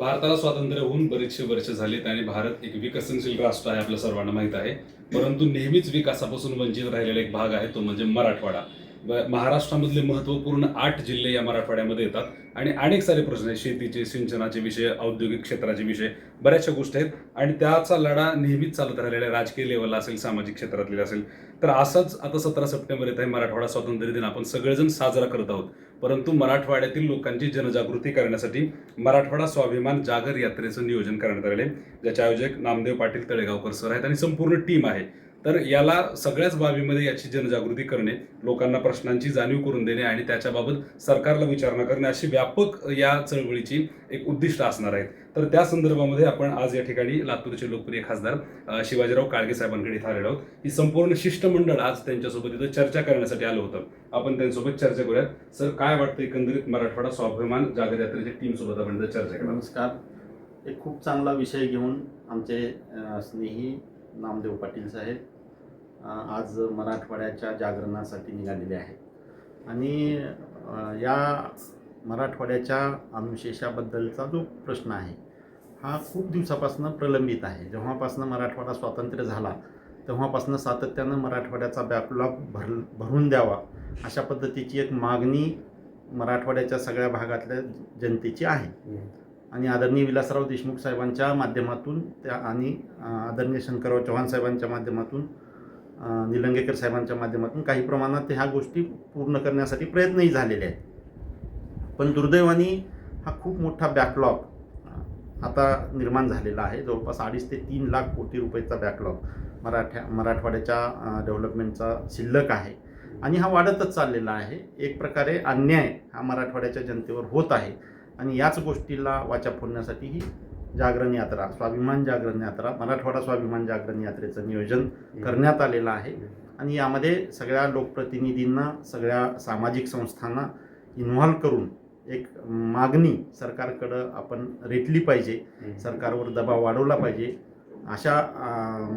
भारताला स्वातंत्र्य होऊन बरेचसे वर्ष झालीत आणि भारत एक विकसनशील राष्ट्र आहे आपल्या सर्वांना माहीत आहे. परंतु नेहमीच विकासापासून वंचित राहिलेला एक भाग आहे तो म्हणजे मराठवाडा. महाराष्ट्रामधले महत्त्वपूर्ण आठ जिल्हे या मराठवाड्यामध्ये येतात आणि अनेक सारे प्रश्न आहेत. शेतीचे सिंचनाचे विषय औद्योगिक क्षेत्राचे विषय बऱ्याचशा गोष्टी आहेत. आणि त्याचा लढा नेहमीच चालत राहिलेला आहे. राजकीय लेवलला असेल सामाजिक क्षेत्रातले असेल. तर असंच आता सतरा सप्टेंबर येत आहे. मराठवाडा स्वातंत्र्य दिन आपण सगळेजण साजरा करत आहोत. परंतु मराठवाड्यातील लोकांची जनजागृती करण्यासाठी मराठवाडा स्वाभिमान जागर यात्रेचं नियोजन करण्यात आलेलं आहे. ज्याचे आयोजक नामदेव पाटील तळेगावकर सर आहेत आणि संपूर्ण टीम आहे. तर याला सगळ्याच बाबीमध्ये याची जनजागृती करणे लोकांना प्रश्नांची जाणीव करून देणे आणि त्याच्याबाबत सरकारला विचारणा करणे अशी व्यापक या चळवळीची एक उद्दिष्ट असणार आहेत. तर त्या संदर्भामध्ये आपण आज या ठिकाणी लातूरचे लोकप्रिय खासदार शिवाजीराव काळगे साहेबांकडे इथं आलेलो आहोत. ही संपूर्ण शिष्टमंडळ आज त्यांच्यासोबत इथं चर्चा करण्यासाठी आलं होतं. आपण त्यांच्यासोबत चर्चा करूयात. सर काय वाटतं एकंदरीत मराठवाडा स्वाभिमान जागर यात्रेच्या टीमसोबत आपण इथं चर्चा करा नमस्कार. एक खूप चांगला विषय घेऊन आमचे स्नेही नामदेव पाटील साहेब आज मराठवाड्याच्या जागरणासाठी निघालेले आहेत. आणि या मराठवाड्याच्या अनुशेषाबद्दलचा जो प्रश्न आहे हा खूप दिवसापासून प्रलंबित आहे. जेव्हापासून मराठवाडा स्वातंत्र्य झाला तेव्हापासून सातत्यानं मराठवाड्याचा बॅकलॉग भर भरून द्यावा अशा पद्धतीची एक मागणी मराठवाड्याच्या सगळ्या भागातल्या जनतेची आहे. आणि आदरणीय विलासराव देशमुख साहेबांच्या माध्यमातून त्या आणि आदरणीय शंकरराव चव्हाण साहेबांच्या माध्यमातून निलंगेकर साहेबांच्या माध्यमातून काही प्रमाणात ह्या गोष्टी पूर्ण करण्यासाठी प्रयत्नही झालेले आहेत. पण दुर्दैवाने हा खूप मोठा बॅकलॉग आता निर्माण झालेला आहे. जवळपास अडीच ते तीन लाख कोटी रुपयेचा बॅकलॉग मराठ्या मराठवाड्याच्या डेव्हलपमेंटचा शिल्लक आहे. आणि हा वाढतच चाललेला आहे. एक प्रकारे अन्याय हा मराठवाड्याच्या जनतेवर होत आहे. आणि याच गोष्टीला वाचा फोडण्यासाठी ही जागरण यात्रा स्वाभिमान जागरण यात्रा मराठवाडा स्वाभिमान जागरण यात्रेचं नियोजन करण्यात आलेलं आहे. आणि यामध्ये सगळ्या लोकप्रतिनिधींना सगळ्या सामाजिक संस्थांना इन्व्हॉल्व करून एक मागणी सरकारकडं आपण रेटली पाहिजे सरकारवर दबाव वाढवला पाहिजे. अशा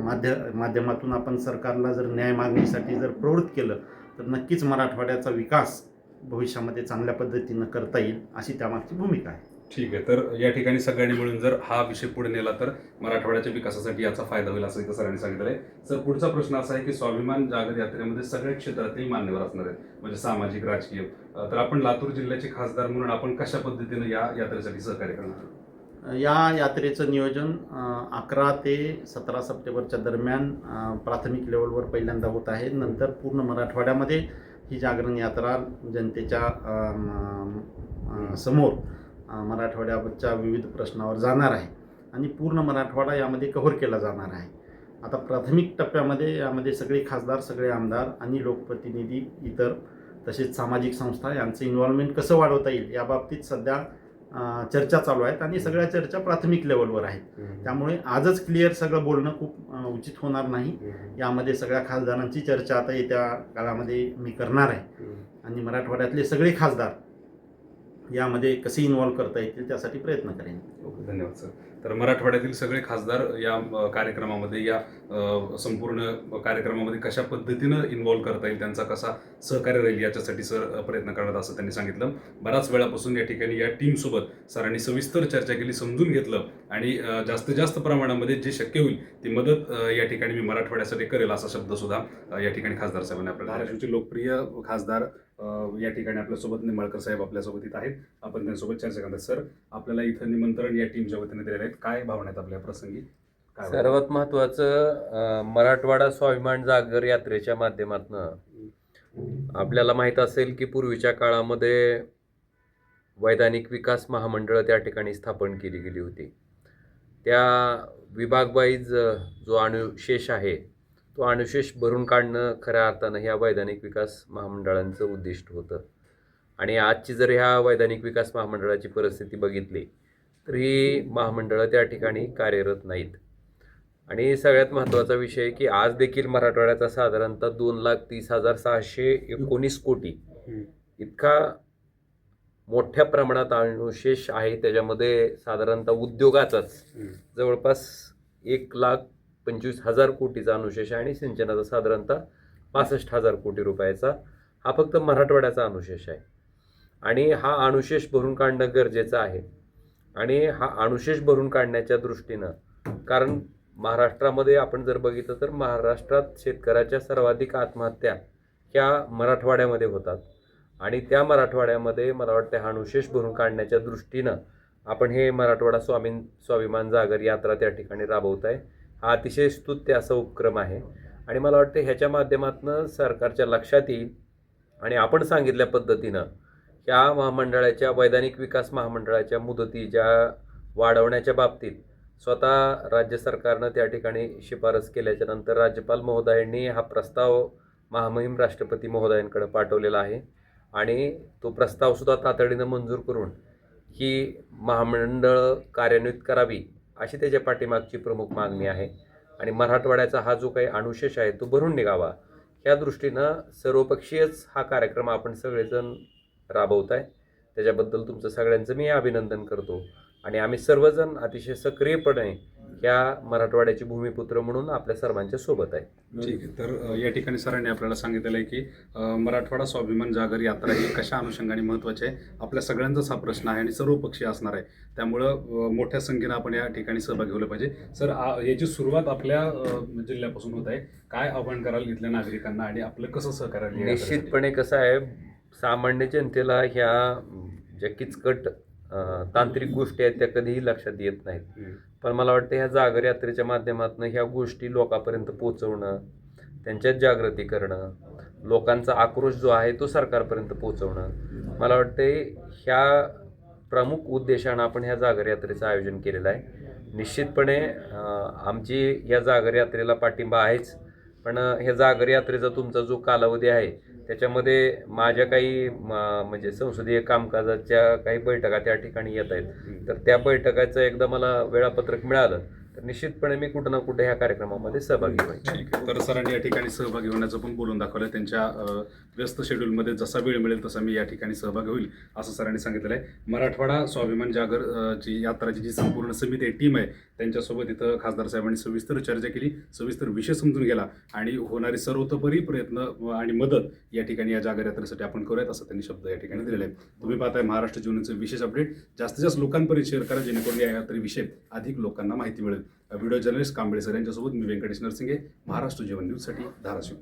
माध्य माध्यमातून आपण सरकारला जर न्याय मागणीसाठी जर प्रवृत्त केलं तर नक्कीच मराठवाड्याचा विकास भविष्यामध्ये चांगल्या पद्धतीनं करता येईल अशी त्यामागची भूमिका आहे. ठीक आहे. तर या ठिकाणी सगळ्यांनी मिळून जर हा विषय पुढे नेला तर मराठवाड्याच्या विकासासाठी याचा फायदा होईल असं इथं सरांनी सांगितलं आहे. सर पुढचा प्रश्न असा आहे की स्वाभिमान जागर यात्रेमध्ये सगळ्या क्षेत्रातील मान्यवर असणार आहेत म्हणजे सामाजिक राजकीय. तर आपण लातूर जिल्ह्याचे खासदार म्हणून आपण कशा पद्धतीनं या यात्रेसाठी सहकार्य करणार या यात्रेचं नियोजन अकरा ते सतरा सप्टेंबरच्या दरम्यान प्राथमिक लेवलवर पहिल्यांदा होत आहे. नंतर पूर्ण मराठवाड्यामध्ये ही जागरण यात्रा जनतेच्या समोर मराठवाड्याच्या विविध प्रश्नावर जाणार आहे. आणि पूर्ण मराठवाडा यामध्ये कव्हर केला जाणार आहे. आता प्राथमिक टप्प्यामध्ये यामध्ये सगळे खासदार सगळे आमदार आणि लोकप्रतिनिधी इतर तसेच सामाजिक संस्था यांचं इन्व्हॉल्वमेंट कसं वाढवता येईल याबाबतीत सध्या चर्चा चालू आहेत आणि सगळ्या चर्चा प्राथमिक लेवलवर आहेत. त्यामुळे आजच क्लिअर सगळं बोलणं खूप उचित होणार नाही. यामध्ये सगळ्या खासदारांची चर्चा आता येत्या काळामध्ये मी करणार आहे. आणि मराठवाड्यातले सगळे खासदार यामध्ये कसे इन्व्हॉल्व करता येतील त्यासाठी प्रयत्न करेन. ओके धन्यवाद सर. तर मराठवाड्यातील सगळे खासदार या कार्यक्रमामध्ये या संपूर्ण कार्यक्रमामध्ये कशा पद्धतीनं इन्व्हॉल्व करता येईल त्यांचा कसा सहकार्य राहील याच्यासाठी सर प्रयत्न करणार असं त्यांनी सांगितलं. बराच वेळापासून या ठिकाणी या टीमसोबत सरांनी सविस्तर चर्चा केली समजून घेतलं आणि जास्तीत जास्त प्रमाणामध्ये जे शक्य होईल ती मदत या ठिकाणी मी मराठवाड्यासाठी करेल असा शब्द सुद्धा या ठिकाणी खासदार साहेबांनी आपल्याला धाराशिवचे लोकप्रिय खासदार या ठिकाणी आपल्यासोबत निंबाळकर साहेब आपल्यासोबत इथं आहेत. आपण त्यांच्यासोबत चर्चा करणार. सर आपल्याला इथं निमंत्रण या टीमच्या वतीने दिलेलं आहे. काय भावना आहेत आपल्या प्रसंगी? काय सर्वात महत्वाचं मराठवाडा स्वाभिमान जागर यात्रेच्या माध्यमातून आपल्याला माहीत असेल की पूर्वीच्या काळामध्ये वैधानिक विकास महामंडळ त्या ठिकाणी स्थापन केली गेली होती. त्या विभागवाईज जो अनुशेष आहे तो अनुशेष भरून काढणं खऱ्या अर्थानं ह्या वैधानिक विकास महामंडळांचं उद्दिष्ट होतं. आणि आजची जर ह्या वैधानिक विकास महामंडळाची परिस्थिती बघितली स्त्री महामंडळं त्या ठिकाणी कार्यरत नाहीत. आणि सगळ्यात महत्त्वाचा विषय आहे की आज देखील मराठवाड्याचा साधारणतः दोन लाख तीस हजार सहाशे एकोणीस कोटी. इतका मोठ्या प्रमाणात अनुशेष आहे त्याच्यामध्ये साधारणतः उद्योगाचाच. जवळपास एक लाख पंचवीस हजार कोटीचा अनुशेष आहे आणि सिंचनाचा साधारणतः पासष्ट हजार कोटी रुपयाचा हा फक्त मराठवाड्याचा अनुशेष आहे. आणि हा अनुशेष भरून काढणं गरजेचं आहे. आणि हा अनुशेष भरून काढण्याच्या दृष्टीनं कारण महाराष्ट्रामध्ये आपण जर बघितलं तर महाराष्ट्रात शेतकऱ्याच्या सर्वाधिक आत्महत्या ह्या मराठवाड्यामध्ये होतात. आणि त्या मराठवाड्यामध्ये मला वाटतं हा अनुशेष भरून काढण्याच्या दृष्टीनं आपण हे मराठवाडा स्वामी स्वाभिमान जागर यात्रा त्या ठिकाणी राबवत आहे हा अतिशय स्तुत्य असा उपक्रम आहे. आणि मला वाटतं ह्याच्या माध्यमातून सरकारच्या लक्षात येईल. आणि आपण सांगितल्या पद्धतीनं ह्या महामंडळाच्या वैधानिक विकास महामंडळाच्या मुदती ज्या वाढवण्याच्या बाबतीत स्वतः राज्य सरकारनं त्या ठिकाणी शिफारस केल्याच्यानंतर राज्यपाल महोदयांनी हा प्रस्ताव महामहिम राष्ट्रपती महोदयांकडे पाठवलेला आहे. आणि तो प्रस्तावसुद्धा तातडीनं मंजूर करून ही महामंडळ कार्यान्वित करावी अशी त्याच्या पाठीमागची प्रमुख मागणी आहे. आणि मराठवाड्याचा हा जो काही अनुशेष आहे तो भरून निघावा ह्या दृष्टीनं सर्वपक्षीयच हा कार्यक्रम आपण सगळेजण राबवत आहे त्याच्याबद्दल तुमचं सगळ्यांचं मी अभिनंदन करतो. आणि आम्ही सर्वजण अतिशय सक्रियपणे या मराठवाड्याची भूमिपुत्र म्हणून आपल्या सर्वांच्या सोबत आहे. ठीक आहे. तर या ठिकाणी सरांनी आपल्याला सांगितलेलं आहे की मराठवाडा स्वाभिमान जागर यात्रा ही कशा अनुषंगाने महत्त्वाची आहे? आपल्या सगळ्यांचाच हा प्रश्न आहे आणि सर्व पक्षी असणार आहे. त्यामुळं मोठ्या संख्येनं आपण या ठिकाणी सहभाग घेतला पाहिजे. सर याची सुरुवात आपल्या जिल्ह्यापासून होत आहे काय आव्हान कराल इथल्या नागरिकांना आणि आपलं कसं सहकार्य? निश्चितपणे कसं आहे सामान्य जनतेला ह्या ज्या किचकट तांत्रिक गोष्टी आहेत त्या कधीही लक्षात येत नाहीत. पण मला वाटतं ह्या जागर यात्रेच्या माध्यमातून ह्या गोष्टी लोकांपर्यंत पोहोचवणं त्यांच्यात जागृती करणं लोकांचा आक्रोश जो आहे तो सरकारपर्यंत पोहोचवणं मला वाटते ह्या प्रमुख उद्देशानं आपण ह्या जागर यात्रेचं आयोजन केलेलं आहे. निश्चितपणे आमची या जागर यात्रेला पाठिंबा आहेच. पण ह्या जागर यात्रेचा तुमचा जो कालावधी आहे त्याच्यामध्ये माझ्या काही म्हणजे संसदीय कामकाजाच्या काही बैठका त्या ठिकाणी येत आहेत. तर त्या बैठकाचं एकदा मला वेळापत्रक मिळालं. तर निश्चितपणे मी कुठं ना कुठे ह्या कार्यक्रमामध्ये सहभागी होईल. ठीक आहे. तर सरांनी या ठिकाणी सहभागी होण्याचं पण बोलून दाखवलं त्यांच्या व्यस्त शेड्यूलमध्ये जसा वेळ मिळेल तसा मी या ठिकाणी सहभागी होईल असं सरांनी सांगितलेलं आहे मराठवाडा स्वाभिमान जागर जी यात्राची जी संपूर्ण समिती आहे टीम आहे त्यांच्यासोबत इथं खासदार साहेबांनी सविस्तर चर्चा केली सविस्तर विषय समजून गेला आणि होणारे सर्वतोपरी प्रयत्न आणि मदत या ठिकाणी या जागर यात्रेसाठी आपण करूयात असं त्यांनी शब्द या ठिकाणी दिलेले आहे तुम्ही पाहताय महाराष्ट्र जीवनाचं विशेष अपडेट. जास्तीत जास्त लोकांपर्यंत शेअर करा जेणेकरून या यात्रेविषयी अधिक लोकांना माहिती मिळेल. व्हिडिओ जर्नलिस्ट कांबळे सर यांच्यासोबत मी व्यंकटेश नरसिंगे महाराष्ट्र जीवन न्यूजसाठी धाराशिव.